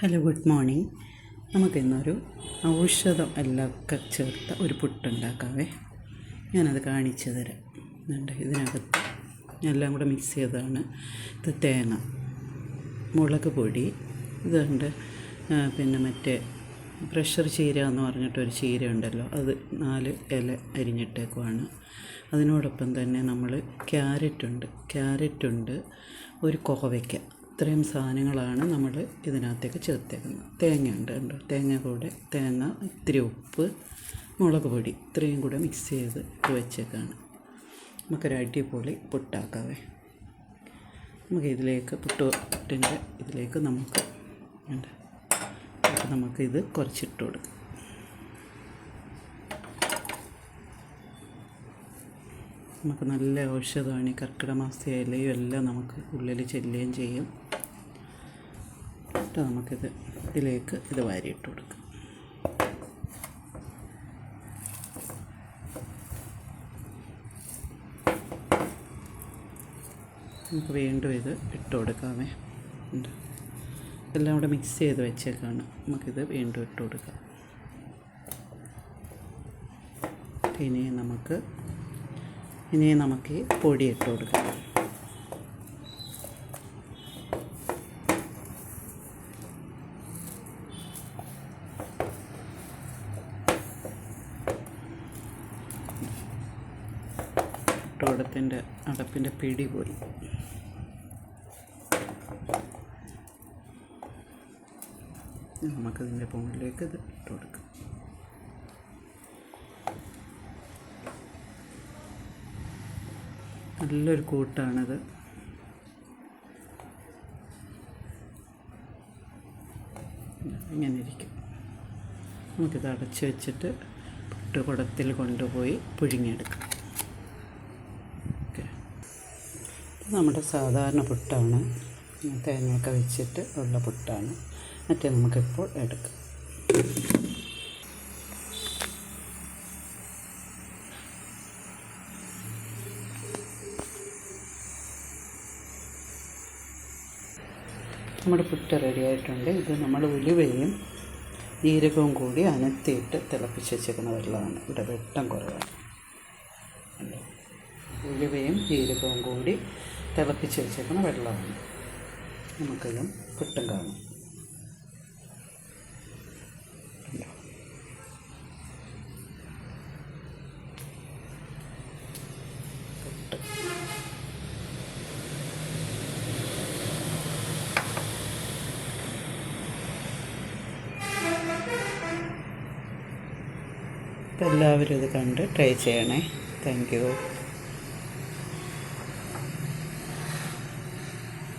Hello good morning. നമുക്കിന്നൊരു ഔഷധം എല്ലാം ഒക്കെ ചേർത്ത ഒരു പുട്ടുണ്ടാക്കാവേ. ഞാനത് കാണിച്ചു തരാം. വേണ്ട ഇതിനകത്ത് എല്ലാം കൂടെ മിക്സ് ചെയ്തതാണ്. ഇത് തേങ്ങ മുളക് പൊടി ഇതുണ്ട് പിന്നെ മറ്റേ പ്രഷർ ചീര എന്ന് പറഞ്ഞിട്ടൊരു ചീര ഉണ്ടല്ലോ അത് നാല് ഇല അരിഞ്ഞിട്ടേക്കുവാണ്. അതിനോടൊപ്പം തന്നെ നമ്മൾ ക്യാരറ്റുണ്ട് ക്യാരറ്റുണ്ട് ഒരു കോവയ്ക്ക. ഇത്രയും സാധനങ്ങളാണ് നമ്മൾ ഇതിനകത്തേക്ക് ചേർത്തേക്കുന്നത്. തേങ്ങ ഉണ്ട് കണ്ടോ? തേങ്ങ കൂടെ തേങ്ങ ഇത്തിരി ഉപ്പ് മുളക് പൊടി ഇത്രയും കൂടെ മിക്സ് ചെയ്ത് ഇട്ട് വെച്ചേക്കാണ്. നമുക്കൊരു അടിപൊളി പുട്ടാക്കാവേ. നമുക്ക് ഇതിലേക്ക് പുട്ട് പുട്ടിന്റെ ഇതിലേക്ക് നമുക്ക് ഉണ്ട് അപ്പോൾ നമുക്കിത് കുറച്ചിട്ട് കൊടുക്കാം. നമുക്ക് നല്ല ഔഷധമാണ് ഈ കർക്കിടക മാസത്തെ ഇലയും എല്ലാം നമുക്ക് ഉള്ളിൽ ചെല്ലുകയും ചെയ്യും. എന്നിട്ട് നമുക്കിത് ഇതിലേക്ക് ഇത് വാരിയിട്ട് കൊടുക്കാം. നമുക്ക് വീണ്ടും ഇത് ഇട്ട് കൊടുക്കാമേ. എല്ലാം കൂടെ മിക്സ് ചെയ്ത് വെച്ചേക്കാണ്. നമുക്കിത് വീണ്ടും ഇട്ട് കൊടുക്കാം. ഇനി നമുക്ക് ഇനി നമുക്ക് പൊടി ഇട്ട് കൊടുക്കാം. ഇട്ട് കൊടുത്തിന്റെ അടപ്പിന്റെ പിടി പോയി നമുക്കതിന്റെ മുകളിലേക്ക് ഇത് ഇട്ട് കൊടുക്കാം. നല്ലൊരു കൂട്ടാണിത്. ഇങ്ങനെ ഇരിക്കും. നമുക്കിത് അടച്ചു വെച്ചിട്ട് പുട്ടുകുടത്തിൽ കൊണ്ടുപോയി പുഴുങ്ങിയെടുക്കാം ഓക്കെ ഇത് നമ്മുടെ സാധാരണ പുട്ടാണ്. തേങ്ങയൊക്കെ വെച്ചിട്ട് ഉള്ള പുട്ടാണ്. മറ്റേ നമുക്കിപ്പോൾ എടുക്കാം. നമ്മുടെ പുട്ട് റെഡി ആയിട്ടുണ്ട്. ഇത് നമ്മൾ ഉലുവയും ജീരകവും കൂടി അനത്തിയിട്ട് തിളപ്പിച്ച് വെച്ചേക്കുന്ന വെള്ളമാണ്. ഇവിടെ വെട്ടം കുറവാണ്? ഉലുവയും ജീരകവും കൂടി തിളപ്പിച്ച് വെച്ചേക്കുന്ന വെള്ളമാണ്. നമുക്കത് കിട്ടും കാണും? എല്ലാവരും ഇത് കണ്ട് ട്രൈ ചെയ്യണേ. Thank you